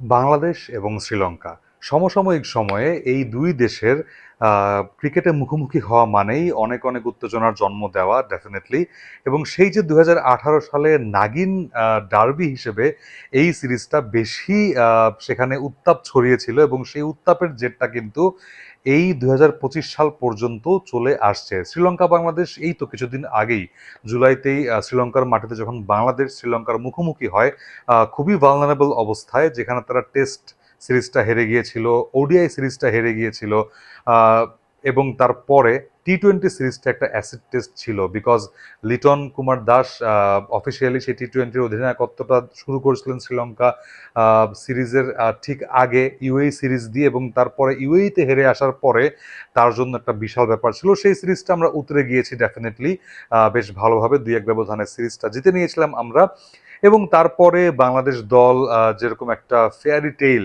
বাংলাদেশ এবং শ্রীলঙ্কা। সমসাময়িক সময়ে এই দুই দেশের ক্রিকেটে মুখোমুখি হওয়া মানেই অনেক অনেক উত্তেজনার জন্ম দেওয়া ডেফিনেটলি এবং সেই যে দু হাজার আঠারো সালে নাগিন ডার্বি হিসেবে এই সিরিজটা বেশি সেখানে উত্তাপ ছড়িয়েছিল এবং সেই উত্তাপের জেটটা কিন্তু এই দুই হাজার পঁচিশ সাল পর্যন্ত চলে আসছে। শ্রীলঙ্কা, বাংলাদেশ, এই তো কিছুদিন আগেই। জুলাইতেই শ্রীলঙ্কার মাটিতে যখন বাংলাদেশ, শ্রীলঙ্কার মুখোমুখি হয় খুবই ভালনারেবল অবস্থায়, যেখানে তারা টেস্ট সিরিজটা হেরে গিয়েছিল, ওডিআই সিরিজটা হেরে গিয়েছিল এবং তারপরে টি টোয়েন্টি সিরিজটা একটা অ্যাসিড টেস্ট ছিল বিকজ লিটন কুমার দাস অফিসিয়ালি সেই টি টোয়েন্টির অধিনায়কত্বটা শুরু করেছিলেন শ্রীলঙ্কা সিরিজের ঠিক আগে ইউএই সিরিজ দিয়ে এবং তারপরে ইউএইতে হেরে আসার পরে তার জন্য একটা বিশাল ব্যাপার ছিল। সেই সিরিজটা আমরা উতরে গিয়েছি ডেফিনেটলি বেশ ভালোভাবে দুই এক ব্যবধানের সিরিজটা জিতে নিয়েছিলাম আমরা। এবং তারপরে বাংলাদেশ দল যেরকম একটা ফেয়ারি টেইল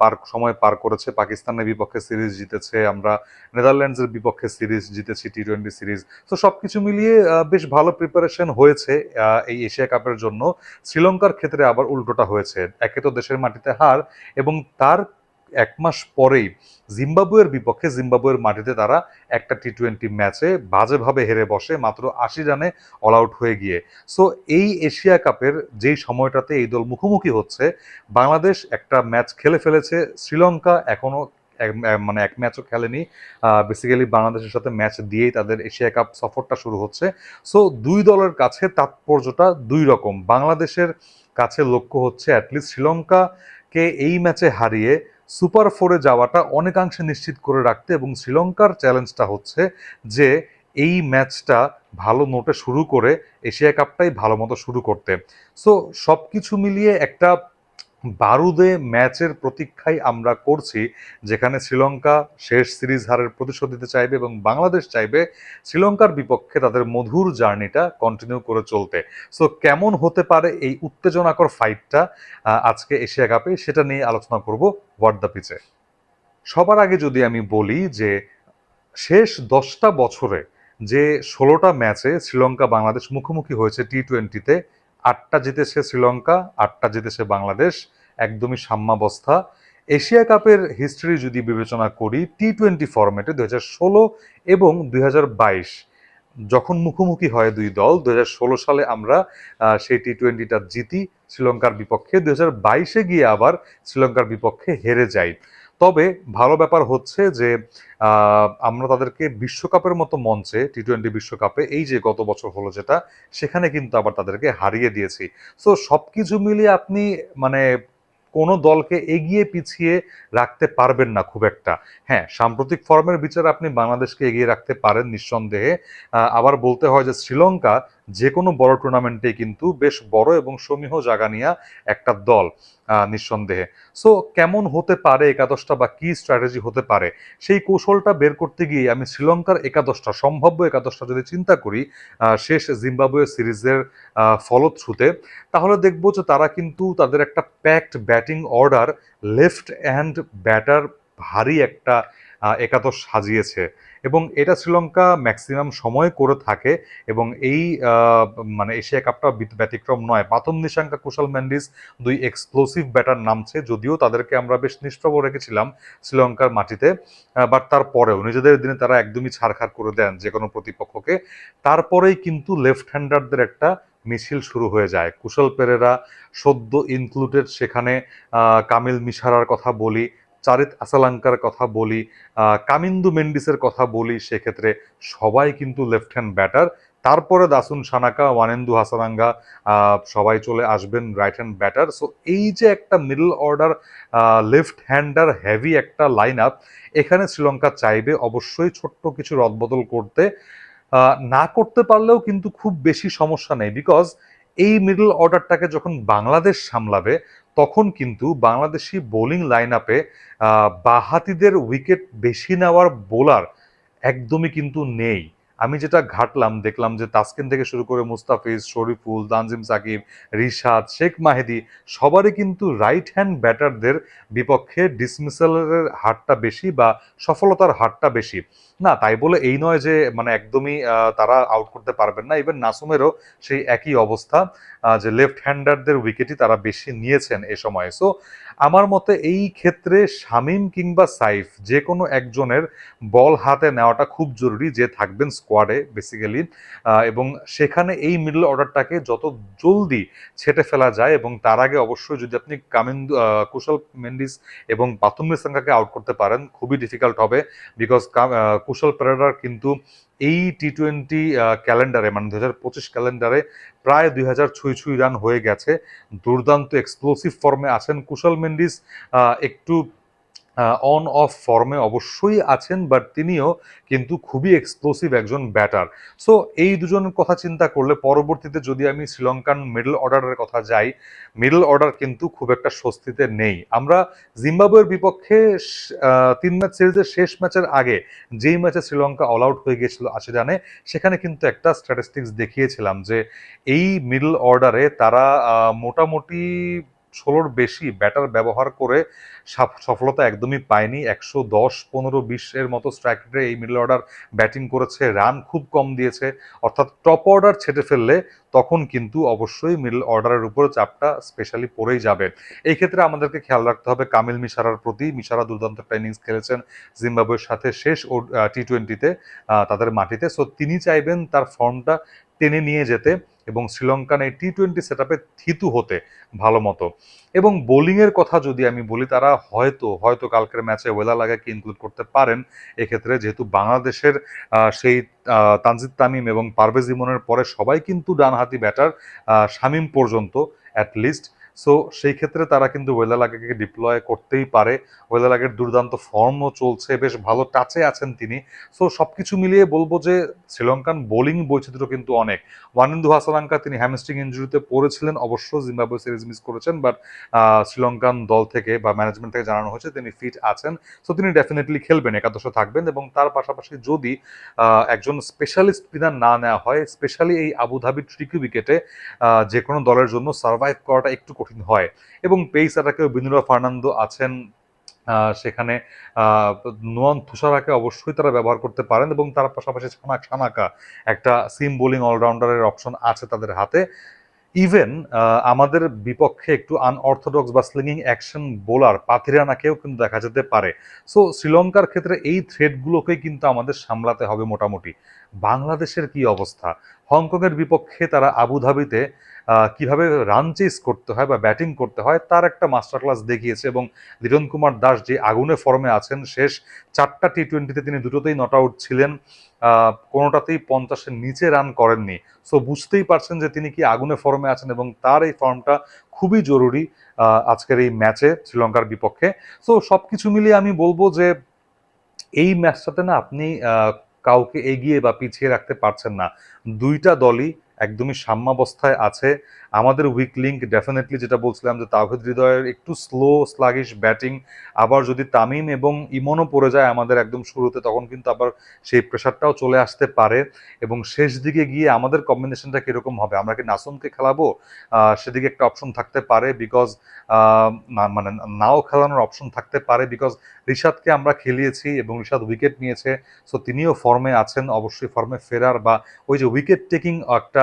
পার, সময় পার করেছে। পাকিস্তানের বিপক্ষে সিরিজ জিতেছে, আমরা নেদারল্যান্ডসের বিপক্ষে সিরিজ জিতেছি টি টোয়েন্টি সিরিজ। তো সবকিছু মিলিয়ে বেশ ভালো প্রিপারেশন হয়েছে এই এশিয়া কাপের জন্য। শ্রীলঙ্কার ক্ষেত্রে আবার উল্টোটা হয়েছে। একে তো দেশের মাটিতে হার এবং তার এক মাস পরেই জিম্বাবুয়ের বিপক্ষে জিম্বাবুয়ের মাটিতে তারা একটা টি টোয়েন্টি ম্যাচে বাজেভাবে হেরে বসে মাত্র আশি রানে অল আউট হয়ে গিয়ে। সো এই এশিয়া কাপের যেই সময়টাতে এই দল মুখোমুখি হচ্ছে, বাংলাদেশ একটা ম্যাচ খেলে ফেলেছে, শ্রীলঙ্কা এখনও মানে এক ম্যাচও খেলেনি বেসিক্যালি বাংলাদেশের সাথে ম্যাচ দিয়েই তাদের এশিয়া কাপ সফরটা শুরু হচ্ছে। সো দুই দলের কাছে তাৎপর্যটা দুই রকম। বাংলাদেশের কাছে লক্ষ্য হচ্ছে অ্যাটলিস্ট শ্রীলঙ্কাকে এই ম্যাচে হারিয়ে সুপার ফোরে যাওয়াটা অনেকাংশে নিশ্চিত করে রাখতে এবং শ্রীলঙ্কার চ্যালেঞ্জটা হচ্ছে যে এই ম্যাচটা ভালো নোটে শুরু করে এশিয়া কাপটাই ভালো মতো শুরু করতে। সো সব কিছু মিলিয়ে একটা বারুদে ম্যাচের প্রতীক্ষাই আমরা করছি, যেখানে শ্রীলঙ্কা শেষ সিরিজ হারের প্রতিশোধ দিতে চাইবে এবং বাংলাদেশ চাইবে শ্রীলঙ্কার বিপক্ষে তাদের মধুর জার্নিটা কন্টিনিউ করে চলতে। সো কেমন হতে পারে এই উত্তেজনাকর ফাইটটা আজকে এশিয়া কাপে সেটা নিয়ে আলোচনা করব ওয়ার্ড দ্য পিচে সবার আগে যদি আমি বলি যে শেষ দশটা বছরে যে ষোলোটা ম্যাচে শ্রীলঙ্কা বাংলাদেশ মুখোমুখি হয়েছে টি টোয়েন্টিতে আটটা জিতেছে শ্রীলঙ্কা, আটটা জিতেছে বাংলাদেশ, একদমই সাম্যাবস্থা। এশিয়া কাপের হিস্ট্রি যদি বিবেচনা করি টি টোয়েন্টি ফরম্যাটে দুই ষোলো এবং দুই যখন মুখোমুখি হয় দুই দল, দুই হাজার ষোলো সালে আমরা সেই টি টোয়েন্টিটা জিতি, শ্রীলঙ্কার বিপক্ষে। বাইশে গিয়ে আবার শ্রীলঙ্কার বিপক্ষে হেরে যাই। তবে ভালো ব্যাপার হচ্ছে যে আমরা তাদেরকে বিশ্বকাপের মতো মঞ্চে টি টোয়েন্টি বিশ্বকাপে, এই যে গত বছর হলো যেটা, সেখানে কিন্তু আবার তাদেরকে হারিয়ে দিয়েছি। সো সব কিছু মিলিয়ে আপনি মানে কোনো দলকে এগিয়ে পিছিয়ে রাখতে পারবেন না খুব একটা। হ্যাঁ সাম্প্রতিক ফর্মের বিচারে আপনি বাংলাদেশকে এগিয়ে রাখতে পারেন নিঃসন্দেহে। আবার বলতে হয় যে শ্রীলঙ্কা যে কোনো বড় টুর্নামেন্টে কিন্তু বেশ বড় এবং সমীহ জায়গা নিয়ে একটা দল নিঃসন্দেহে। সো কেমন হতে পারে একাদশটা বা কি স্ট্র্যাটেজি হতে পারে? সেই কৌশলটা বের করতে গিয়ে আমি শ্রীলঙ্কার একাদশটা, সম্ভাব্য একাদশটা যদি চিন্তা করি শেষ জিম্বাবুয়ে সিরিজের ফলশ্রুতে তাহলে দেখব যে তারা কিন্তু তাদের একটা packed batting order left hand batter ভারী একটা একাদশ সাজিয়েছে। এবং এটা শ্রীলঙ্কা ম্যাক্সিমাম সময় করে থাকে এবং এই মানে এশিয়া কাপটা ব্যতিক্রম নয়। পাথম নিশাঙ্কা, কুশল ম্যান্ডিস দুই এক্সপ্লোসিভ ব্যাটার নামছে, যদিও তাদেরকে আমরা বেশ নিষ্প্রভ রেখেছিলাম শ্রীলঙ্কার মাটিতে বাট তারপরেও নিজেদের দিনে তারা একদমই ছাড়খাড় করে দেন যে কোনো প্রতিপক্ষকে। তারপরেই কিন্তু লেফট হ্যান্ডারদের একটা মিছিল শুরু হয়ে যায়। কুশল পেরেরা সদ্য ইনক্লুডেড সেখানে কামিল মিশারার কথা বলি চারিত আসালাঙ্কার কথা বলি কামিন্দু মেন্ডিসের কথা বলি, সেক্ষেত্রে সবাই কিন্তু লেফট হ্যান্ড ব্যাটার তারপরে দাসুন সানাকা, ওয়ানেন্দু হাসানাঙ্গা সবাই চলে আসবেন রাইট হ্যান্ড ব্যাটার সো এই যে একটা middle order left hander heavy একটা লাইন আপ এখানে শ্রীলঙ্কা চাইবে অবশ্যই ছোট্ট কিছু রদবদল করতে। না করতে পারলেও কিন্তু খুব বেশি সমস্যা নেই বিকজ এই মিডল অর্ডারটাকে যখন বাংলাদেশ সামলাবে তখন কিন্তু বাংলাদেশি বোলিং লাইন আপে বাহাতিদের উইকেট বেশি নেওয়ার বোলার একদমই কিন্তু নেই। আমি যেটা ঘাটলাম, দেখলাম যে তাসকিন থেকে শুরু করে মুস্তাফিজ, শরীফুল, তানজিম সাকিব, রিশাদ, শেখ মাহেদি সবারই কিন্তু রাইট হ্যান্ড ব্যাটারদের বিপক্ষে ডিসমিসালের হারটা বেশি বা সফলতার হারটা বেশি। না, তাই বলে এই নয় যে মানে একদমই তারা আউট করতে পারবেন না। ইভেন নাসুমেরও সেই একই অবস্থা যে লেফট হ্যান্ডারদের উইকেটই তারা বেশি নিয়েছেন এ সময়ে। সো আমার মতে এই ক্ষেত্রে শামিম কিংবা সাইফ যে কোনো একজনের বল হাতে নেওয়াটা খুব জরুরি, যে থাকবেন স্কোয়াডে বেসিক্যালি এবং সেখানে এই মিডল অর্ডারটাকে যত জলদি ছেটে ফেলা যায় এবং তার আগে অবশ্যই যদি আপনি কামিন্দু কুশল মেন্ডিস এবং বাতুম সাঙ্গাকে আউট করতে পারেন, খুবই ডিফিকাল্ট হবে বিকজ কুশল পেরেরার কিন্তু এই টি টোয়েন্টি ক্যালেন্ডারে মানে দু হাজার পঁচিশ ক্যালেন্ডারে প্রায় দুই হাজার ছুঁই ছুঁই রান হয়ে গেছে। দুর্দান্ত এক্সপ্লোসিভ ফর্মে আছেন কুশল মেন্ডিস। একটু অন অফ ফর্মে অবশ্যই আছেন বাট তিনিও কিন্তু খুবই এক্সপ্লোসিভ একজন ব্যাটার সো এই দুজনের কথা চিন্তা করলে পরবর্তীতে যদি আমি শ্রীলঙ্কান মিডল অর্ডারের কথা যাই মিডল অর্ডার কিন্তু খুব একটা স্বস্তিতে নেই। আমরা জিম্বাবুয়ের বিপক্ষে তিন ম্যাচ সিরিজের শেষ ম্যাচের আগে যেই ম্যাচে শ্রীলঙ্কা অল আউট হয়ে গিয়েছিল আশি জানে সেখানে কিন্তু একটা স্ট্যাটিস্টিক্স দেখিয়েছিলাম যে এই মিডল অর্ডারে তারা মোটামুটি ষোলোর বেশি ব্যাটার ব্যবহার করে সাফ- সফলতা একদমই পায়নি। একশো দশ, পনেরো বিশের মতো স্ট্রাইক রেটে এই মিডল অর্ডার ব্যাটিং করেছে। রান খুব কম দিয়েছে। অর্থাৎ টপ অর্ডার ছেটে ফেললে তখন কিন্তু অবশ্যই মিডল অর্ডারের উপর চাপটা স্পেশালি পড়েই যাবে। এই ক্ষেত্রে আমাদেরকে খেয়াল রাখতে হবে কামিল মিশারার প্রতি। মিশারা দুর্দান্ত একটা ইনিংস খেলেছেন জিম্বাবুয়ের সাথে শেষ টি টোয়েন্টিতে তাদের মাটিতে। সো তিনি চাইবেন তার ফর্মটা টেনে নিয়ে যেতে। এবং শ্রীলঙ্কান এই টি টোয়েন্টি সেট আপে থিতু হতে ভালো মতো। এবং বোলিংয়ের কথা যদি আমি বলি, তারা হয়তো হয়তো কালকের ম্যাচে ওয়েলা লাগাকে ইনক্লুড করতে পারেন। এক্ষেত্রে যেহেতু বাংলাদেশের সেই তানজিদ তামিম এবং পারভেজ ইমনের পরে সবাই কিন্তু ডানহাতি ব্যাটার শামিম পর্যন্ত অ্যাটলিস্ট সো সেই ক্ষেত্রে তারা কিন্তু ওয়েলালাগাকে ডিপ্লয় করতেই পারে। ওয়েলালাগের দুর্দান্ত ফর্মও চলছে, বেশ ভালো টাচে আছেন তিনি। সো সবকিছু মিলিয়ে বলব যে শ্রীলঙ্কান বোলিং বৈচিত্র্য কিন্তু অনেক। ওয়ানিন্দু হাসালাঙ্কা তিনি হ্যামস্ট্রিং ইঞ্জুরিতে পড়েছিলেন, অবশ্য জিম্বাবুয়ে সিরিজ মিস করেছেন বাট শ্রীলঙ্কান দল থেকে বা ম্যানেজমেন্ট থেকে জানানো হয়েছে তিনি ফিট আছেন। সো তিনি ডেফিনেটলি খেলবেন, একাদশে থাকবেন এবং তার পাশাপাশি যদি একজন স্পেশালিস্ট স্পিনার না নেওয়া হয় স্পেশালি এই আবুধাবি ট্রিকি উইকেটে যে কোনো দলের জন্য সার্ভাইভ করাটা একটু কঠিন হয়। এবং পেইস অ্যাটাকেও বিনুরা ফার্নান্দো আছেন সেখানে নোয়ান তুষারাকে অবশ্যই তারা ব্যবহার করতে পারেন এবং তার পাশাপাশি ছানা ছানাকা একটা সিম বোলিং অলরাউন্ডারের অপশন আছে তাদের হাতে। ইভেন আমাদের বিপক্ষে একটু আনঅর্থোডক্স বা স্লিংিং অ্যাকশন বোলার পাথিরানাকেও কিন্তু দেখা যেতে পারে। সো, শ্রীলঙ্কার ক্ষেত্রে এই থ্রেডগুলোকে কিন্তু আমাদের সামলাতে হবে মোটামুটি। বাংলাদেশের কি অবস্থা? হংকংয়ের বিপক্ষে তারা আবুধাবিতে কীভাবে রান চেস করতে হয় বা ব্যাটিং করতে হয়, তার একটা মাস্টার ক্লাস দেখিয়েছে এবং লিটন কুমার দাস যে আগুনে ফর্মে আছেন, শেষ চারটা টি টোয়েন্টিতে তিনি দুটোতেই নট আউট ছিলেন। কোনোটাতেই পঞ্চাশের নিচে রান করেননি। সো বুঝতেই পারছেন যে তিনি কি আগুনে ফর্মে আছেন এবং তার এই ফর্মটা খুবই জরুরি আজকের এই ম্যাচে শ্রীলঙ্কার বিপক্ষে। সো সবকিছু মিলিয়ে আমি বলব যে এই ম্যাচটাতে না আপনি কাউকে এগিয়ে বা পিছিয়ে রাখতে পারছেন না। দুইটা দলই একদমই সাম্যাবস্থায় আছে। আমাদের উইক লিঙ্ক ডেফিনেটলি যেটা বলছিলাম যে তাওহিদ হৃদয়ের একটু স্লো স্লাগিশ ব্যাটিং আবার যদি তামিম এবং ইমনও পড়ে যায় আমাদের একদম শুরুতে, তখন কিন্তু আবার সেই প্রেশারটাও চলে আসতে পারে। এবং শেষ দিকে গিয়ে আমাদের কম্বিনেশনটা কীরকম হবে? আমরা কি নাসুমকে খেলাবো? সেদিকে একটা অপশন থাকতে পারে বিকজ মানে নাও খেলানোর অপশন থাকতে পারে বিকজ রিশাদকে আমরা খেলিয়েছি এবং রিশাদ উইকেট নিয়েছে। সো তিনিও ফর্মে আছেন। অবশ্যই ফর্মে ফেরার বা ওই যে উইকেট টেকিং একটা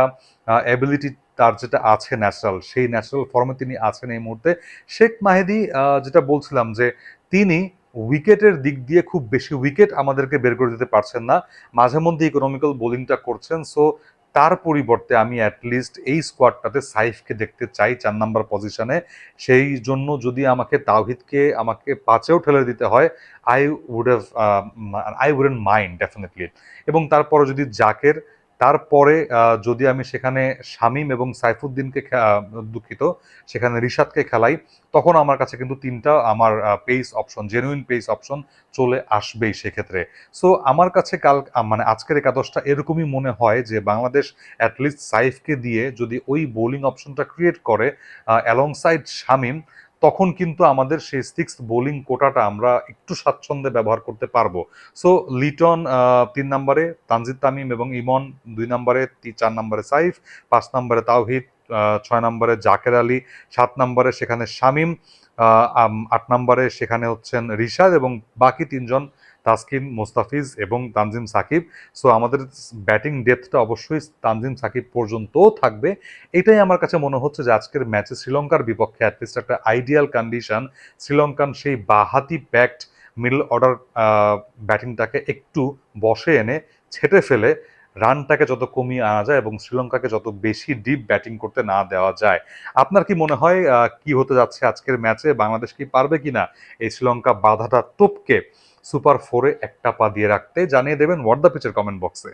অ্যাবিলিটি তার যেটা আছে ন্যাচারাল সেই ন্যাচারাল ফর্মে তিনি আছেন এই মুহূর্তে। শেখ মাহেদি যেটা বলছিলাম যে তিনি উইকেটের দিক দিয়ে খুব বেশি উইকেট আমাদেরকে বের করে দিতে পারছেন না। মাঝে মধ্যে ইকোনমিক্যাল বোলিংটা করছেন সো তার পরিবর্তে আমি অ্যাটলিস্ট এই স্কোয়াডটাতে সাইফকে দেখতে চাই চার নাম্বার পজিশনে সেই জন্য যদি আমাকে তাওহিদকে, আমাকে পাঁচেও ঠেলে দিতে হয় I would have I wouldn't mind definitely এবং তারপরে যদি জাকের তারপরে যদি আমি সেখানে শামীম এবং সাইফুদ্দিনকে দুঃখিত, সেখানে রিশাদকে খেলাই, তখন আমার কাছে কিন্তু তিনটা আমার pace option genuine pace option চলে আসবেই সেক্ষেত্রে। সো আমার কাছে কাল মানে আজকের একাদশটা এরকমই মনে হয় যে, বাংলাদেশ অ্যাটলিস্ট সাইফকে দিয়ে যদি ওই বোলিং অপশনটা ক্রিয়েট করে অ্যালংসাইড শামীম তখন কিন্তু আমাদের সেই সিক্স বোলিং কোটাটা আমরা একটু স্বাচ্ছন্দ্যে ব্যবহার করতে পারব। সো লিটন তিন নম্বরে তানজিদ তামিম এবং ইমন, দুই নম্বরে চার নম্বরে সাইফ, পাঁচ নম্বরে তাওহিদ ছয় নম্বরে জাকের আলী, সাত নম্বরে সেখানে শামীম আট নম্বরে সেখানে হচ্ছেন রিশাদ এবং বাকি তিনজন তাসকিন, মোস্তাফিজ এবং তানজিম সাকিব। সো আমাদের ব্যাটিং ডেপথটা অবশ্যই তানজিম সাকিব পর্যন্তও থাকবে। এটাই আমার কাছে মনে হচ্ছে যে আজকের ম্যাচে শ্রীলঙ্কার বিপক্ষে অ্যাটলিস্ট একটা আইডিয়াল কন্ডিশন শ্রীলঙ্কান সেই বাহাতি ব্যাকড মিডল অর্ডার ব্যাটিংটাকে একটু বসে এনে ছেটে ফেলে, রানটাকে যত কমিয়ে আনা যায় এবং শ্রীলঙ্কাকে যত বেশি ডিপ ব্যাটিং করতে না দেওয়া যায়। আপনার কি মনে হয় কি হতে যাচ্ছে আজকের ম্যাচে বাংলাদেশ কি পারবে কিনা? এই শ্রীলঙ্কা বাধাটা টপকে। সুপার ফোরে একটা পা দিয়ে রাখতে জানিয়ে দেবেন হোয়াট দ্য পিচের কমেন্ট বক্সে।